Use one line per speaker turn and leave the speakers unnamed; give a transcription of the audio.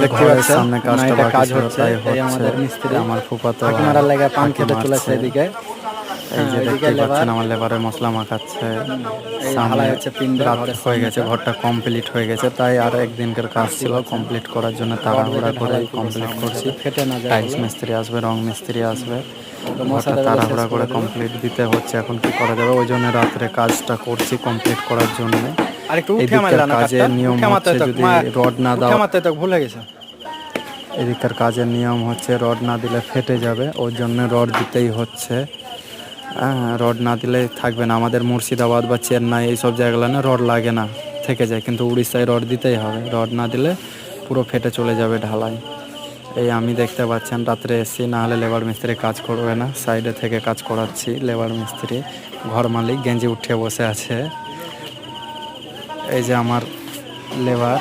দেখতে
ঘরের
পাচ্ছেন
সামনে কাজটা
কাজ হচ্ছে
তাই
আমাদের মিস্ত্রি।
আমার ফুফাতো
ফাঁকি
ভাই
পান খেতে চলেছে এদিকে।
এই যে
হ্যাঁ,
দেখতে পাচ্ছেন আমার লেবারে মশলা মাখাচ্ছে। সামনে রাত হয়ে গেছে ঘরটা কমপ্লিট হয়ে গেছে। তাই আর একদিনকার কাজ ছিল কমপ্লিট করার জন্য তাড়াহুড়া করে কমপ্লিট করছি।
ফেটে না
টাইলস মিস্ত্রি আসবে রং মিস্ত্রি আসবে। ঘরটা তাড়াহুড়া করে কমপ্লিট দিতে হচ্ছে এখন কি করা যাবে? ওই জন্য রাত্রে কাজটা করছি কমপ্লিট করার জন্য।
আর একটু উঠে
এদিককার
মারলা না
কাজের নিয়ম হচ্ছে যদি রড না
উঠে মারতে তো ভুলে গেছে।
এদিককার কাজের নিয়ম হচ্ছে রড না দিলে ফেটে যাবে ওর জন্য রড দিতেই হচ্ছে। রড না দিলে থাকবে না। আমাদের মুর্শিদাবাদ বা চেন্নাই এইসব জায়গাগুলো না রড লাগে না থেকে যায়। কিন্তু উড়িষ্যায় রড দিতেই হবে। রড না দিলে পুরো ফেটে চলে যাবে ঢালাই। এই আমি দেখতে পাচ্ছেন রাত্রে এসছি না হলে লেবার মিস্ত্রি কাজ করবে না। সাইডে থেকে কাজ করাচ্ছি লেবার মিস্ত্রি। ঘর মালিক গেঞ্জি উঠে বসে আছে। এই যে আমার লেবার